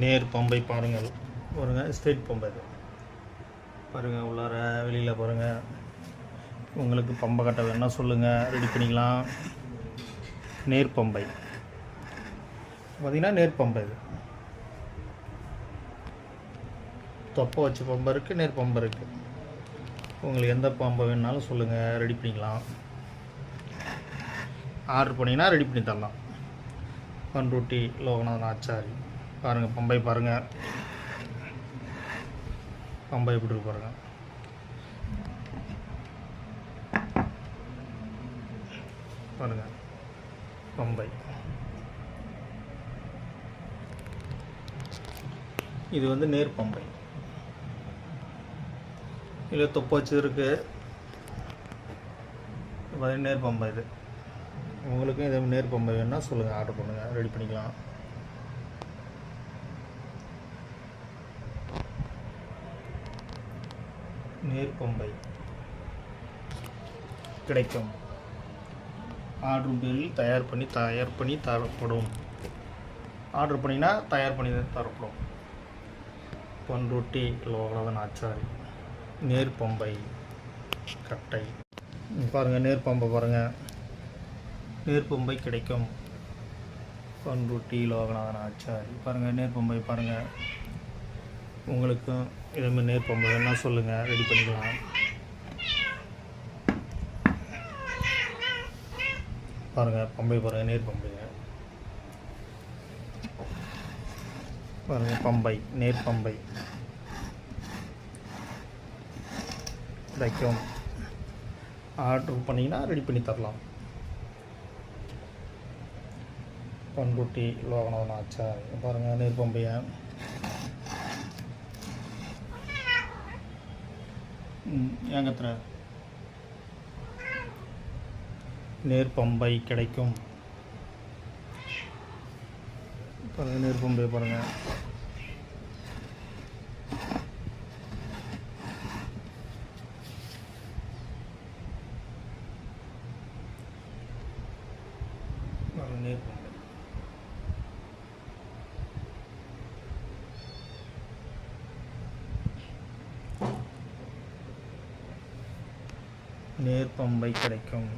நேர் பம்பை பாருங்கள். பாருங்க ஸ்ட்ரெயிட் பம்பை இது. பாருங்கள் உள்ளார வெளியில் பாருங்கள் உங்களுக்கு பம்பை கட்ட வேணா சொல்லுங்கள் ரெடி பண்ணிக்கலாம். நேர் பம்பை. பார்த்தீங்கன்னா நேர் பம்பை இது. தொப்பை வச்ச பம்பை இருக்குது நேர் பம்பை இருக்குது உங்களுக்கு எந்த பம்பை வேணாலும் சொல்லுங்கள் ரெடி பண்ணிக்கலாம். ஆர்டர் பண்ணிங்கன்னா ரெடி பண்ணி தரலாம். பண்ருட்டி லோகநாதன் ஆச்சாரி. பாருங்கள் பம்பை பாருங்கள் பம்பை எப்படி இருக்கு பாருங்கள் பாருங்கள் பம்பை. இது வந்து நேர் பம்பை. இதில் தொப்பை வச்சு இருக்கு பார்த்தீங்கன்னா நேர் பம்பை இது. உங்களுக்கும் இதே நேர் பம்பை வேணுன்னா சொல்லுங்கள் ஆர்டர் பண்ணுங்கள் ரெடி பண்ணிக்கலாம். நேர் கிடைக்கும். ஆர்டர் பேரில் தயார் பண்ணி தயார் பண்ணி தரப்படும். ஆர்டர் பண்ணினா தயார் பண்ணி தரப்படும். பண்ருட்டி லோகநாதன் ஆச்சாரி நேர்பம்பை கட்டை. பாருங்கள் பாருங்க நேர் பாருங்கள் நேர் பம்பை கிடைக்கும். பண்ருட்டி லோகநாதன் ஆச்சாரி. பாருங்கள் நேர்பம்பை பாருங்கள் உங்களுக்கும் இதேமாதிரி நேர் பம்பை சொல்லுங்கள் ரெடி பண்ணிக்கலாம். பாருங்கள் பம்பை பாருங்கள் நேர் பம்பைங்க பாருங்கள் பம்பை நேர் பம்பை. கிடைக்கும் ஆர்டர் பண்ணிங்கன்னா ரெடி பண்ணி தரலாம். பண்ருட்டி லோகநாதன் ஆச்சா? பாருங்கள் நேர் பம்பையை. ஏங்கத்திர நேர் பம்பை கிடைக்கும். பாருங்க நேர் பாருங்கள் பாருங்க பாருங்க நேர் பம்பை நேர் பம்பை கிடைக்கும்.